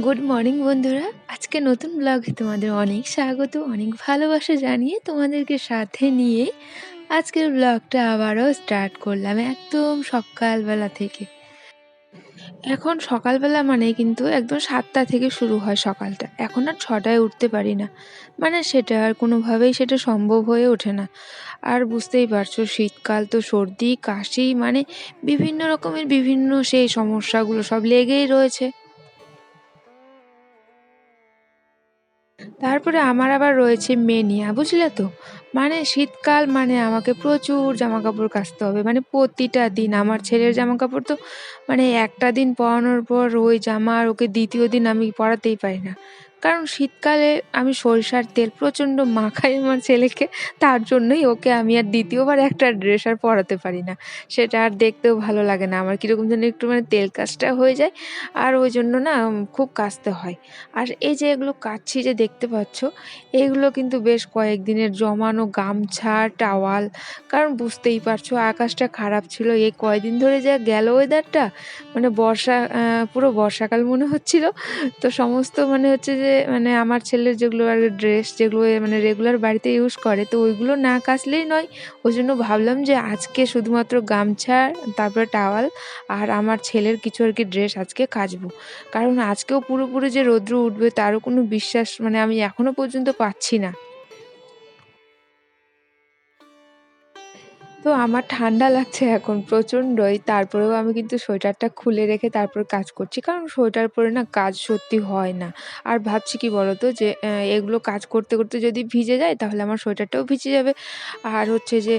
Good morning বন্ধুরা। আজকে নতুন ব্লগে তোমাদের অনেক স্বাগত, অনেক ভালোবাসা জানিয়ে তোমাদেরকে সাথে নিয়ে আজকের ব্লগটা আবারও স্টার্ট করলাম একদম সকালবেলা থেকে। এখন সকালবেলা মানে কিন্তু একদম সাতটা থেকে শুরু হয় সকালটা। এখন আর ছটায় উঠতে পারি না। মানে সেটা আর কোনোভাবেই সেটা সম্ভব হয়ে ওঠে না। আর বুঝতেই পারছ, শীতকাল তো সর্দি, কাশি মানে বিভিন্ন রকমের বিভিন্ন সেই সমস্যাগুলো সব লেগেই রয়েছে। তারপরে আমার আবার রয়েছে মেনিয়া বুঝলে তো? মানে শীতকাল মানে আমাকে প্রচুর জামা কাপড় কাচতে হবে। মানে প্রতিটা দিন আমার ছেলের জামা কাপড় তো মানে একটা দিন পরানোর পর ওই জামা আর ওকে দ্বিতীয় দিন আমি পরাতেই পারি না। কারণ শীতকালে আমি সরিষার তেল প্রচণ্ড মাখাই আমার ছেলেকে, তার জন্যই ওকে আমি আর দ্বিতীয়বার একটা ড্রেস আর পরাতে পারি না। সেটা আর দেখতেও ভালো লাগে না। আমার কীরকম যেন একটু মানে তেল কাজটা হয়ে যায় আর ওই জন্য না খুব কাচতে হয়। আর এই যে এগুলো কাচ্ছি যে দেখতে পাচ্ছ, এগুলো কিন্তু বেশ কয়েকদিনের জমানো গামছা, টাওয়াল, কারণ বুঝতেই পারছ আকাশটা খারাপ ছিল। এই কয়দিন ধরে যা গেল ওয়েদারটা মানে বর্ষা পুরো বর্ষাকাল মনে হচ্ছিল। তো সমস্ত মানে হচ্ছে যে মানে আমার ছেলের যেগুলো আর ড্রেস যেগুলো মানে রেগুলার বাড়িতে ইউজ করে, তো ওইগুলো না কাচলেই নয়। ওই জন্য ভাবলাম যে আজকে শুধুমাত্র গামছা, তারপরে টাওয়াল আর আমার ছেলের কিছু আর কি ড্রেস আজকে কাচবো। কারণ আজকেও পুরোপুরি যে রৌদ্র উঠবে তারও কোনো বিশ্বাস মানে আমি এখনও পর্যন্ত পাচ্ছি না। তো আমার ঠান্ডা লাগছে এখন প্রচণ্ডই। তারপরেও আমি কিন্তু সোয়েটারটা খুলে রেখে তারপর কাজ করছি। কারণ সোয়েটার পরে না কাজ সত্যি হয় না। আর ভাবছি কি বলতো যে এগুলো কাজ করতে করতে যদি ভিজে যায় তাহলে আমার সোয়েটারটাও ভিজে যাবে। আর হচ্ছে যে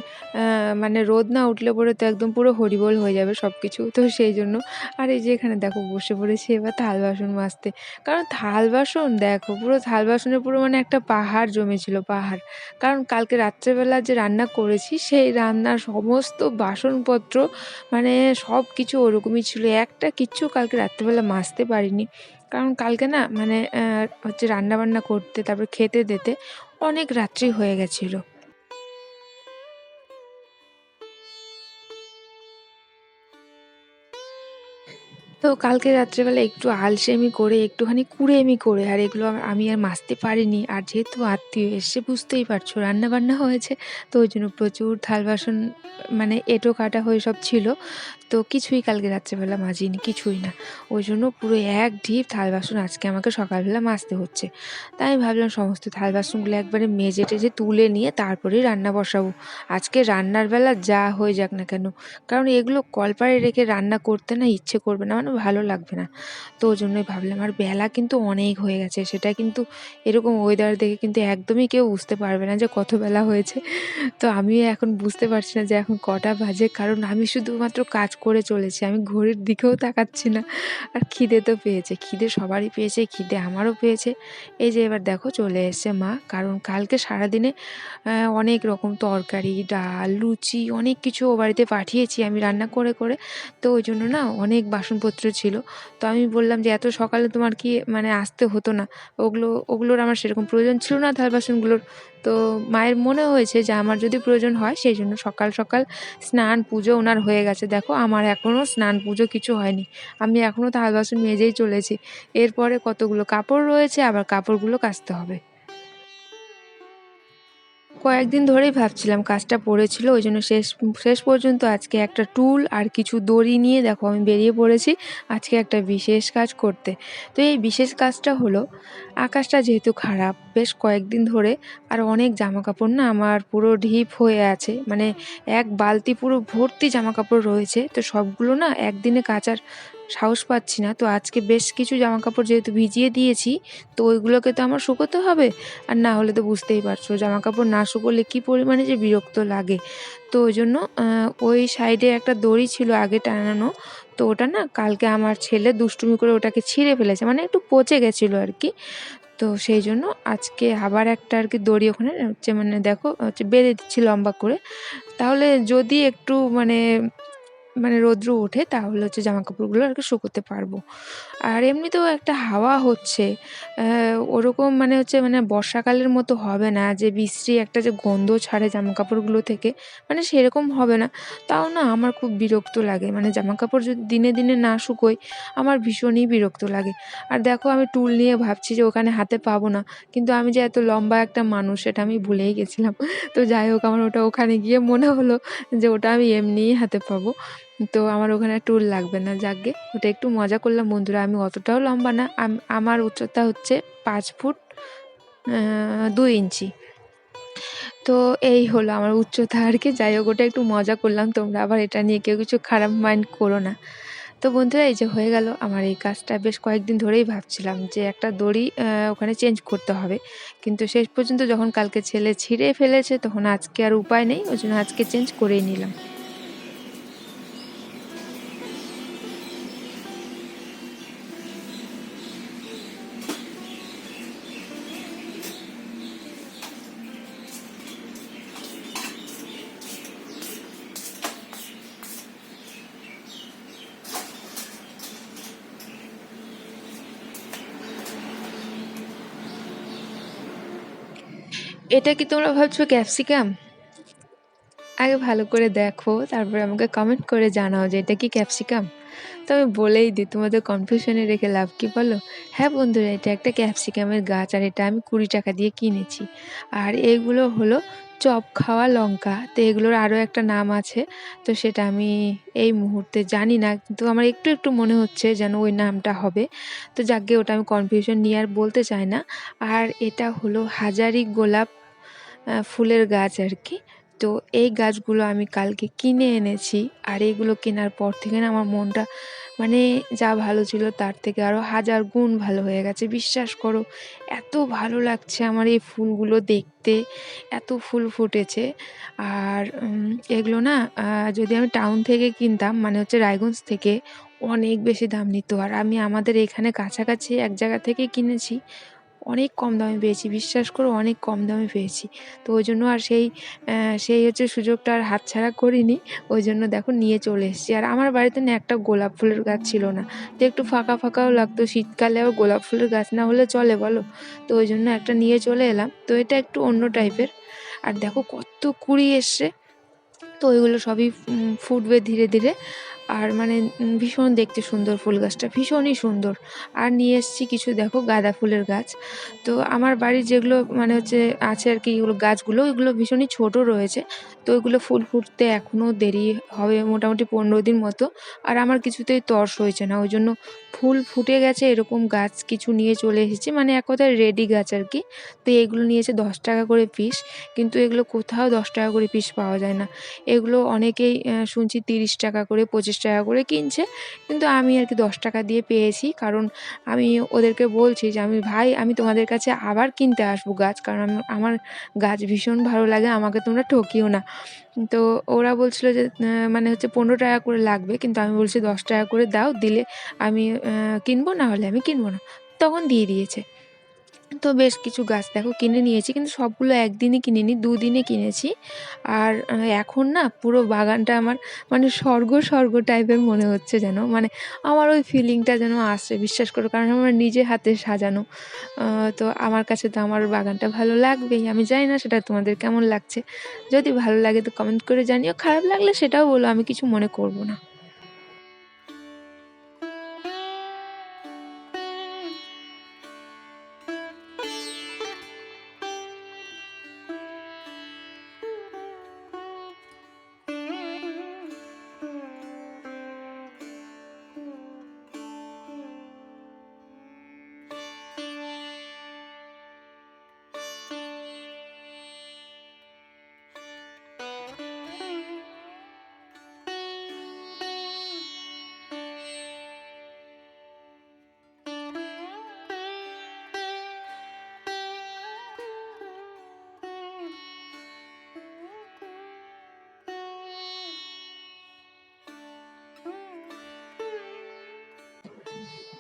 মানে রোদ না উঠলে পরে তো একদম পুরো হরিবল হয়ে যাবে সব কিছু তো সেই জন্য, আর এই যে এখানে দেখো বসে পড়েছি এবার থাল বাসন মাজতে। কারণ থাল বাসন দেখো পুরো থাল বাসনের পুরো মানে একটা পাহাড় জমেছিল পাহাড়। কারণ কালকে রাত্রেবেলা যে রান্না করেছি সেই রান্না সমস্ত বাসনপত্র মানে সব কিছু ওরকমই ছিল। একটা কিচ্ছু কালকে রাত্রেবেলা মাজতে পারিনি। কারণ কালকে না মানে হচ্ছে রান্নাবান্না করতে, তারপর খেতে দিতে অনেক রাত্রি হয়ে গেছিল। তো কালকে রাত্রেবেলা একটু আলসেমি করে, একটুখানি কুড়েমি করে, আর এগুলো আমি আর মাজতে পারিনি। আর যেহেতু আত্মীয় এসে বুঝতেই পারছ, রান্নাবান্না হয়েছে, তো ওই জন্য প্রচুর থাল বাসন মানে এঁটো কাটা হয়ে সব ছিল। তো কিছুই কালকে রাত্রেবেলা মাজিনি, কিছুই না। ওই জন্য পুরো এক ঢিপ থাল বাসন আজকে আমাকে সকালবেলা মাজতে হচ্ছে। তাই আমি ভাবলাম সমস্ত থাল বাসনগুলো একবারে মেজে টেজে তুলে নিয়ে তারপরেই রান্না বসাবো। আজকে রান্নার বেলা যা হয়ে যাক না কেন, কারণ এগুলো কলপারে রেখে রান্না করতে না ইচ্ছে করবে না। মানে ভালো লাগবে না। তো ওই জন্যই ভাবলাম, আর বেলা কিন্তু অনেক হয়ে গেছে। সেটা কিন্তু এরকম ওয়েদার দেখে কিন্তু একদমই কেউ বুঝতে পারবে না যে কত বেলা হয়েছে। তো আমি এখন বুঝতে পারছি না যে এখন কটা বাজে। কারণ আমি শুধুমাত্র কাজ করে চলেছি। আমি ঘড়ির দিকেও তাকাচ্ছি না। আর খিদে তো পেয়েছে। খিদে সবারই পেয়েছে, খিদে আমারও পেয়েছে। এই যে এবার দেখো চলে এসছে মা। কারণ কালকে সারাদিনে অনেক রকম তরকারি, ডাল, লুচি, অনেক কিছু ও বাড়িতে পাঠিয়েছি আমি রান্না করে করে। তো ওই জন্য না অনেক বাসনপত্র ছিল। তো আমি বললাম যে, এত সকালে তোমার কি মানে আসতে হতো না? ওগুলো, ওগুলোর আমার সেরকম প্রয়োজন ছিল না থাল বাসনগুলোর। তো মায়ের মনে হয়েছে যে, আমার যদি প্রয়োজন হয়, সেই জন্য সকাল সকাল স্নান, পুজো ওনার হয়ে গেছে। দেখো, আমার এখনও স্নান, পুজো কিছু হয়নি। আমি এখনও থাল বাসন মেজেই চলেছি। এরপরে কতগুলো কাপড় রয়েছে, আবার কাপড়গুলো কাচতে হবে। কয়েকদিন ধরেই ভাবছিলাম কাজটা পড়েছিল, ওই জন্য শেষ শেষ পর্যন্ত আজকে একটা টুল আর কিছু দড়ি নিয়ে দেখো আমি বেরিয়ে পড়েছি, আজকে একটা বিশেষ কাজ করতে। তো এই বিশেষ কাজটা হলো, আকাশটা যেহেতু খারাপ, বেশ কয়েকদিন ধরে আর অনেক জামা কাপড় না আমার পুরো ঢিপ হয়ে আছে মানে এক বালতি পুরো ভর্তি জামা কাপড় রয়েছে, তো সবগুলো না একদিনে কাচার সাহস পাচ্ছি না। তো আজকে বেশ কিছু জামা কাপড় যেহেতু ভিজিয়ে দিয়েছি, তো ওইগুলোকে তো আমার শুকোতে হবে। আর না হলে তো বুঝতেই পারছ জামা কাপড় না শুকোলে কী পরিমাণে যে বিরক্ত লাগে। তো ওই জন্য ওই সাইডে একটা দড়ি ছিল আগে টানানো। তো ওটা না কালকে আমার ছেলে দুষ্টুমি করে ওটাকে ছিঁড়ে ফেলেছে মানে একটু পচে গেছিল আর কি। তো সেই জন্য আজকে আবার একটা আর কি দড়ি ওখানে হচ্ছে মানে দেখো হচ্ছে বেঁধে দিচ্ছি লম্বা করে। তাহলে যদি একটু মানে মানে রৌদ্র ওঠে, তাহলে হচ্ছে জামা কাপড়গুলো আর কি শুকোতে পারব। আর এমনিতেও একটা হাওয়া হচ্ছে ওরকম মানে হচ্ছে মানে বর্ষাকালের মতো হবে না, যে বিশ্রী একটা যে গন্ধ ছাড়ে জামা কাপড়গুলো থেকে মানে সেরকম হবে না। তাও না আমার খুব বিরক্ত লাগে মানে জামা কাপড় যদি দিনে দিনে না শুকোয়, আমার ভীষণই বিরক্ত লাগে। আর দেখো আমি টুল নিয়ে ভাবছি যে ওখানে হাতে পাবো না, কিন্তু আমি যে এত লম্বা একটা মানুষ, সেটা আমি ভুলেই গেছিলাম। তো যাই হোক, আমার ওটা ওখানে গিয়ে মনে হলো যে ওটা আমি এমনিই হাতে পাবো। তো আমার ওখানে টুল লাগবে না যাকগে ওটা একটু মজা করলাম, বন্ধুরা। আমি অতটাও লম্বা না। আমার উচ্চতা হচ্ছে পাঁচ ফুট দুই ইঞ্চি। তো এই হলো আমার উচ্চতা আর কি। যাই হোক, ওটা একটু মজা করলাম। তোমরা আবার এটা নিয়ে কেউ কিছু খারাপ মাইন্ড করো না। তো বন্ধুরা, এই যে হয়ে গেল আমার এই কাজটা। বেশ কয়েকদিন ধরেই ভাবছিলাম যে একটা দড়ি ওখানে চেঞ্জ করতে হবে। কিন্তু শেষ পর্যন্ত যখন কালকে ছেলে ছিঁড়ে ফেলেছে, তখন আজকে আর উপায় নেই। ওই জন্য আজকে চেঞ্জ করেই নিলাম। এটা কি তোমরা ভাবছ ক্যাপসিকাম? আগে ভালো করে দেখো, তারপরে আমাকে কমেন্ট করে জানাও যে এটা কি ক্যাপসিকাম? তো আমি বলেই দিই, তোমাদের কনফিউশনে রেখে লাভ কি বলো? হ্যাঁ বন্ধুরা, এটা একটা ক্যাপসিকামের গাছ আর এটা আমি কুড়ি টাকা দিয়ে কিনেছি। আর এগুলো হলো চপ খাওয়া লঙ্কা, তো এগুলোর আরও একটা নাম আছে, তো সেটা আমি এই মুহূর্তে জানি না, কিন্তু আমার একটু একটু মনে হচ্ছে যেন ওই নামটা হবে। তো যাকে ওটা আমি কনফিউশন নিয়ে আর বলতে চাই না। আর এটা হলো হাজারি গোলাপ ফুলের গাছ আর কি। তো এই গাছগুলো আমি কালকে কিনে এনেছি আর এগুলো কেনার পর থেকে না আমার মনটা মানে যা ভালো ছিল তার থেকে আরও হাজার গুণ ভালো হয়ে গেছে। বিশ্বাস করো, এত ভালো লাগছে আমার এই ফুলগুলো দেখতে। এত ফুল ফুটেছে। আর এগুলো না যদি আমি টাউন থেকে কিনতাম মানে হচ্ছে রায়গঞ্জ থেকে, অনেক বেশি দাম নিত। আর আমি আমাদের এখানে কাছাকাছি এক জায়গা থেকে কিনেছি। অনেক কম দামে পেয়েছি, বিশ্বাস করো অনেক কম দামে পেয়েছি। তো ওই জন্য আর সেই সেই হচ্ছে সুযোগটা আর হাতছাড়া করিনি, ওই জন্য দেখো নিয়ে চলে এসেছি। আর আমার বাড়িতে না একটা গোলাপ ফুলের গাছ ছিল না, তো একটু ফাঁকা ফাঁকাও লাগতো, শীতকালে আবার গোলাপ ফুলের গাছ না হলে চলে বলো? তো ওই জন্য একটা নিয়ে চলে এলাম, তো এটা একটু অন্য টাইপের। আর দেখো কত কুড়ি এসছে, তো ওইগুলো সবই ফুটবে ধীরে ধীরে। আর মানে ভীষণ দেখতে সুন্দর ফুল গাছটা, ভীষণই সুন্দর। আর নিয়ে এসেছি কিছু, দেখো, গাঁদা ফুলের গাছ। তো আমার বাড়ির যেগুলো মানে হচ্ছে আছে আর কি, এগুলো গাছগুলো এগুলো ভীষণই ছোট রয়েছে। তো ওইগুলো ফুল ফুটতে এখনও দেরি হবে মোটামুটি পনেরো দিন মতো। আর আমার কিছুতেই তর্স হয়েছে না ওই জন্য ফুল ফুটে গেছে, এরকম গাছ কিছু নিয়ে চলে এসেছি। মানে এক কথায় রেডি গাছ আর কি। তো এগুলো নিয়েছে দশ টাকা করে পিস, কিন্তু এগুলো কোথাও দশ টাকা করে পিস পাওয়া যায় না। এগুলো অনেকেই শুনছি তিরিশ টাকা করে, পঁচিশ টাকা করে কিনছে। কিন্তু আমি আর কি দশ টাকা দিয়ে পেয়েছি। কারণ আমি ওদেরকে বলছি যে, আমি ভাই, আমি তোমাদের কাছে আবার কিনতে আসব গাছ। কারণ আমার গাছ ভীষণ ভালো লাগে, আমাকে তোমরা ঠকিও না। তো ওরা বলছিল যে মানে হচ্ছে পনেরো টাকা করে লাগবে। কিন্তু আমি বলছি দশ টাকা করে দাও, দিলে আমি কিনবো, না হলে আমি কিনবো না। তখন দিয়ে দিয়েছে। তো বেশ কিছু গাছ দেখো কিনে নিয়েছি, কিন্তু সবগুলো একদিনই কিনিনি, দুদিনে কিনেছি। আর এখন না পুরো বাগানটা আমার মানে স্বর্গ স্বর্গ টাইপের মনে হচ্ছে যেন। মানে আমার ওই ফিলিংটা যেন আসছে, বিশ্বাস করো, কারণ আমার নিজে হাতে সাজানো। তো আমার কাছে তো আমার বাগানটা ভালো লাগবেই, আমি জানি না সেটা তোমাদের কেমন লাগছে। যদি ভালো লাগে তো কমেন্ট করে জানিও, খারাপ লাগলে সেটাও বলো, আমি কিছু মনে করব না।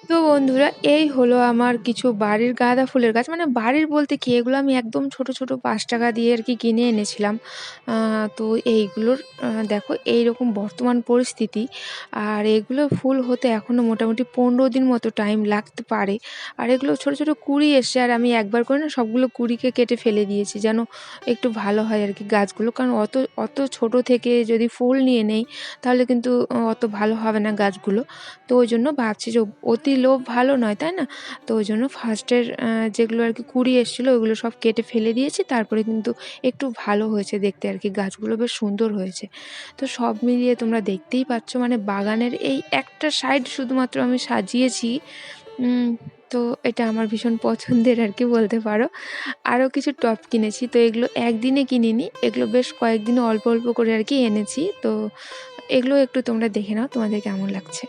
তো বন্ধুরা, এই হলো আমার কিছু বাড়ির গাঁদা ফুলের গাছ। মানে বাড়ির বলতে কি, এগুলো আমি একদম ছোট ছোট পাঁচ টাকা দিয়ে আর কি কিনে এনেছিলাম। তো এইগুলোর দেখো, এইরকম বর্তমান পরিস্থিতি। আর এগুলো ফুল হতে এখনও মোটামুটি পনেরো দিন মতো টাইম লাগতে পারে। আর এগুলো ছোট ছোট কুড়ি এসে আর আমি একবার করে না সবগুলো কুড়িকে কেটে ফেলে দিয়েছি, যেন একটু ভালো হয় আর কি গাছগুলো। কারণ অত অত ছোট থেকে যদি ফুল নিয়ে নেই, তাহলে কিন্তু অত ভালো হবে না গাছগুলো। তো ওই জন্য ভাবছি যে অতি লোভ ভালো নয়, তাই না? তো ওই জন্য ফার্স্টের যেগুলো আর কি কুড়ি এসেছিল ওগুলো সব কেটে ফেলে দিয়েছি। তারপরে কিন্তু একটু ভালো হয়েছে দেখতে আর কি। গাছগুলো বেশ সুন্দর হয়েছে। তো সব মিলিয়ে তোমরা দেখতেই পাচ্ছ মানে বাগানের এই একটা সাইড শুধুমাত্র আমি সাজিয়েছি। তো এটা আমার ভীষণ পছন্দের আর কি বলতে পারো। আরও কিছু টপ কিনেছি। তো এগুলো একদিনে কিনিনি। এগুলো বেশ কয়েকদিনে অল্প অল্প করে আর কি এনেছি। তো এগুলো একটু তোমরা দেখে নাও, তোমাদের কেমন লাগছে।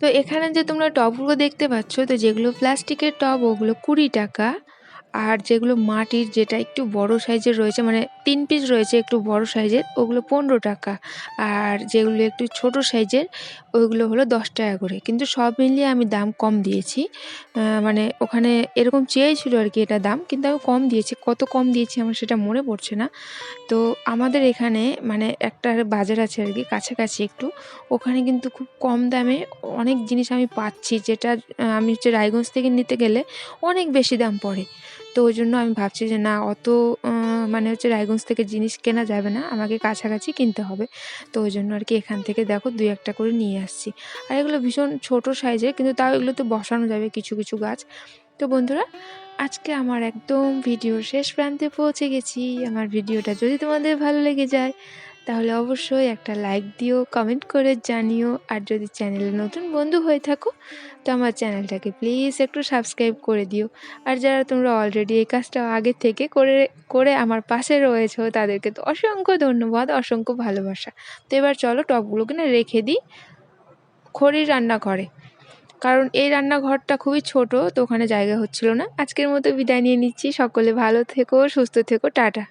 তো এখানে যে তোমরা টবগুলো দেখতে পাচ্ছ তো যেগুলো প্লাস্টিকের টব ওগুলো কুড়ি টাকা। আর যেগুলো মাটির যেটা একটু বড় সাইজের রয়েছে মানে তিন পিস রয়েছে একটু বড় সাইজের, ওগুলো পনেরো টাকা। আর যেগুলো একটু ছোট সাইজের, ওইগুলো হলো দশ টাকা করে। কিন্তু সব মিলিয়ে আমি দাম কম দিয়েছি। মানে ওখানে এরকম চেয়েছিল আর কি এটা দাম, কিন্তু আমি কম দিয়েছি। কত কম দিয়েছি আমার সেটা মনে পড়ছে না। তো আমাদের এখানে মানে একটা বাজার আছে আর কি, কাছাকাছি একটু। ওখানে কিন্তু খুব কম দামে অনেক জিনিস আমি পাচ্ছি, যেটা আমি হচ্ছে রায়গঞ্জ থেকে নিতে গেলে অনেক বেশি দাম পড়ে। তো ওই জন্য আমি ভাবছি যে না, অত মানে হচ্ছে রায়গঞ্জ থেকে জিনিস কেনা যাবে না। আমাকে কাছাকাছি কিনতে হবে। তো ওই জন্য আর কি এখান থেকে দেখো দুই একটা করে নিয়ে আসছি। আর এগুলো ভীষণ ছোট সাইজের, কিন্তু তাও এগুলো তো বসানো যাবে কিছু কিছু গাছ। তো বন্ধুরা, আজকে আমার একদম ভিডিও শেষ প্রান্তে পৌঁছে গেছি। আমার ভিডিওটা যদি তোমাদের ভালো লেগে যায় তাহলে অবশ্যই একটা লাইক দিও কমেন্ট করে জানিও। আর যদি চ্যানেলে নতুন বন্ধু হয়ে থাকো, তো আমার চ্যানেলটাকে প্লিজ একটু সাবস্ক্রাইব করে দিও। আর যারা তোমরা অলরেডি এই কাজটা আগে থেকে করে করে আমার পাশে রয়েছো, তাদেরকে তো অসংখ্য ধন্যবাদ, অসংখ্য ভালোবাসা। তো এবার চলো টপগুলোকে না রেখে দিই খড়ির রান্নাঘরে। কারণ এই রান্নাঘরটা খুবই ছোট, তো ওখানে জায়গা হচ্ছিল না। আজকের মতো বিদায় নিয়ে নিচ্ছি। সকলে ভালো থেকো, সুস্থ থেকো, টাটা।